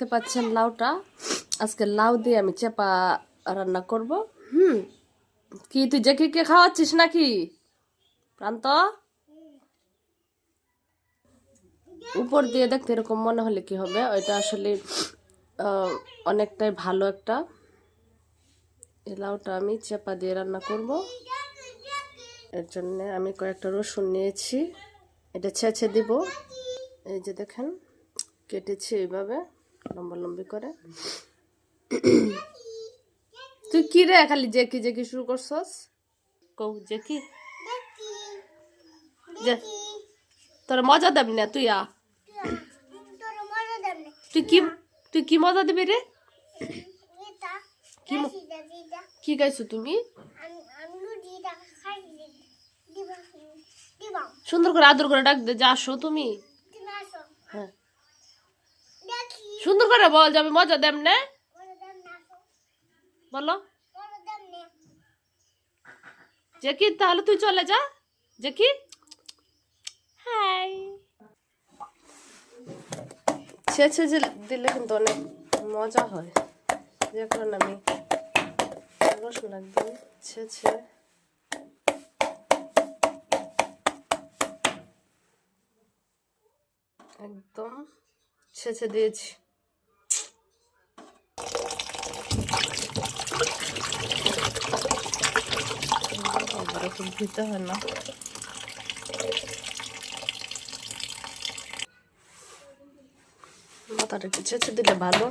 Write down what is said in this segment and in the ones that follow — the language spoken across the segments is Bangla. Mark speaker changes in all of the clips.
Speaker 1: দেখতে পাচ্ছেন লাউটা। আজকে লাউ দিয়ে আমি চেপা রান্না করব। হুম, কি তুই কে খাওয়াচ্ছিস নাকি? প্রান্ত? উপর দিয়ে দেখতে এরকম মনে হলে কি হবে? ওইটা আসলে অনেকটাই ভালো একটা। এই লাউটা আমি চেপা দিয়ে রান্না করব। এর জন্য আমি কয়েকটা রসুন নিয়েছি। এটা ছেঁচে দিব। এই যে দেখেন, কেটেছি এইভাবে। লম্বা করে। তুই কি রে খালি যে কি যে কি শুরু করছস? কৌ যে কি যে তোর মজা দেবি না তুই আ? তুই কি তুই কি মজা দিবি রে? কি গাইছো তুমি? সুন্দর করে আদর করে ডাক দে, যে আসো তুমি
Speaker 2: তুমি আসো
Speaker 1: হ্যাঁ
Speaker 2: দেখি
Speaker 1: সুন্দর করে বল যে আমি মজা দেব না। বলো।
Speaker 2: মজা দেব না
Speaker 1: যে কি তাহলে তুই চলে যা। যে কি হাই ছেঁচে দিলে কিন্তু অনেক মজা হয়। যে কারণে আমি রসুন একদম ছেঁচে একদম ছেঁচে দিয়েছি। দিতে হয় না। মাথাটা একটু ছেঁচে দিলে ভালো।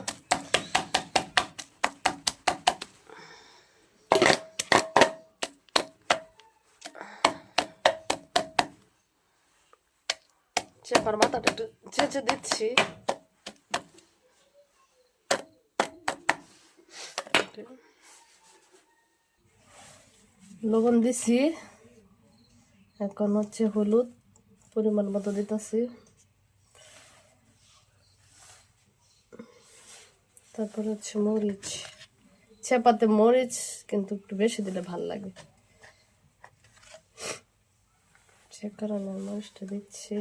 Speaker 1: চেপার মাথাটা একটু ছেঁচে দিচ্ছি। লবণ দিছি। এখন হচ্ছে হলুদ পরিমাণ মতো দিতেছি। তারপর হচ্ছে মরিচ। চেপাতে মরিচ, কিন্তু একটু বেশি দিলে ভালো লাগে। সে কারণে মরিচটা দিচ্ছি।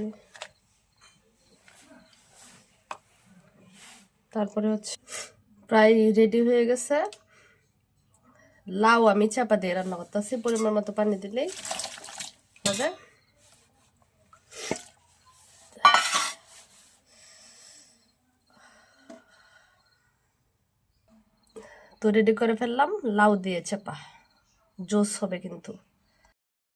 Speaker 1: তারপরে হচ্ছে প্রায় রেডি হয়ে গেছে। লাউ আমি চাপা দিয়ে রান্না করতে করতেছি, পরিমাণ মতো পানি দিলেই হবে। তো রেডি করে ফেললাম, লাউ দিয়ে চাপা। জোস হবে কিন্তু।